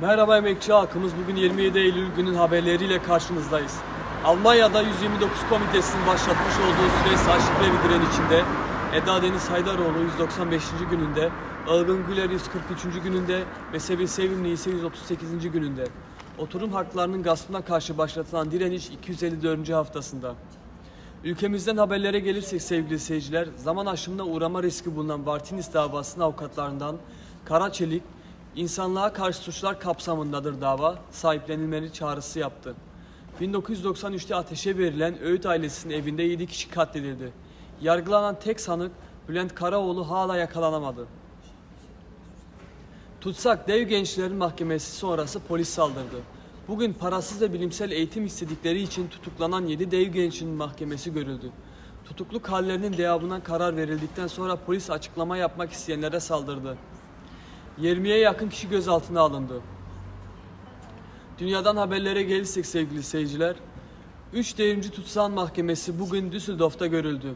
Merhaba emekçi halkımız. Bugün 27 Eylül günün haberleriyle karşınızdayız. Almanya'da 129 komitesinin başlatmış olduğu süreç açlık ve bir diren içinde Eda Deniz Haydaroğlu 195. gününde, Ilgın Güler 143. gününde ve Sevil Sevimli ise 138. gününde. Oturum haklarının gaspına karşı başlatılan direniş 254. haftasında. Ülkemizden haberlere gelirsek sevgili seyirciler, zaman aşımına uğrama riski bulunan Vartinis davasının avukatlarından Kara Çelik, insanlığa karşı suçlar kapsamındadır dava, sahiplenilmeli çağrısı yaptı. 1993'te ateşe verilen Öğüt ailesinin evinde 7 kişi katledildi. Yargılanan tek sanık Bülent Karaoğlu hala yakalanamadı. Tutsak Dev Gençlerin Mahkemesi sonrası polis saldırdı. Bugün parasız ve bilimsel eğitim istedikleri için tutuklanan 7 dev gençin mahkemesi görüldü. Tutukluk hallerinin devamına karar verildikten sonra polis açıklama yapmak isteyenlere saldırdı. 20'ye yakın kişi gözaltına alındı. Dünyadan haberlere gelirsek sevgili seyirciler, 3 devrimci tutsağın mahkemesi bugün Düsseldorf'ta görüldü.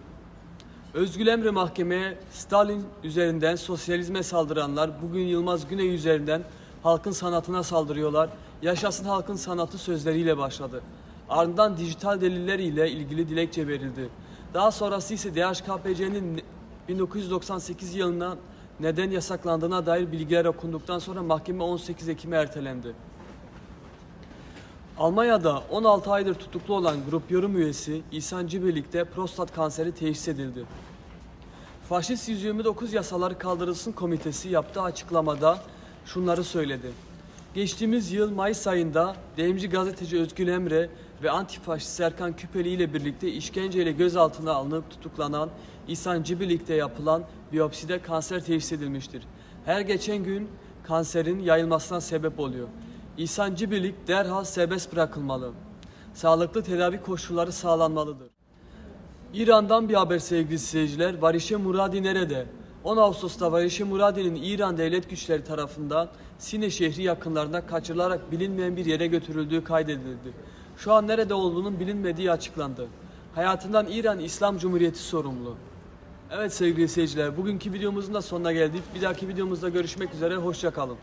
Özgül Emre mahkemeye Stalin üzerinden sosyalizme saldıranlar bugün Yılmaz Güney üzerinden halkın sanatına saldırıyorlar. Yaşasın halkın sanatı sözleriyle başladı. Ardından dijital deliller ile ilgili dilekçe verildi. Daha sonrası ise DHKPC'nin 1998 yılında neden yasaklandığına dair bilgiler okunduktan sonra mahkeme 18 Ekim'e ertelendi. Almanya'da 16 aydır tutuklu olan grup yorum üyesi İhsan Cibelik'te prostat kanseri teşhis edildi. Faşist 129 yasaları kaldırılsın komitesi yaptığı açıklamada şunları söyledi. Geçtiğimiz yıl Mayıs ayında devrimci gazeteci Özgül Emre ve antifaşist Serkan Küpeli ile birlikte işkenceyle gözaltına alınıp tutuklanan İhsan Cibilik'te yapılan biyopside kanser teşhis edilmiştir. Her geçen gün kanserin yayılmasına sebep oluyor. İhsan Cibilik derhal serbest bırakılmalı. Sağlıklı tedavi koşulları sağlanmalıdır. İran'dan bir haber sevgili seyirciler. Varişe Muradi nerede? 10 Ağustos'ta Varişe Muradi'nin İran devlet güçleri tarafından Sine şehri yakınlarında kaçırılarak bilinmeyen bir yere götürüldüğü kaydedildi. Şu an nerede olduğunun bilinmediği açıklandı. Hayatından İran İslam Cumhuriyeti sorumlu. Evet sevgili seyirciler, bugünkü videomuzun da sonuna geldik. Bir dahaki videomuzda görüşmek üzere, hoşçakalın.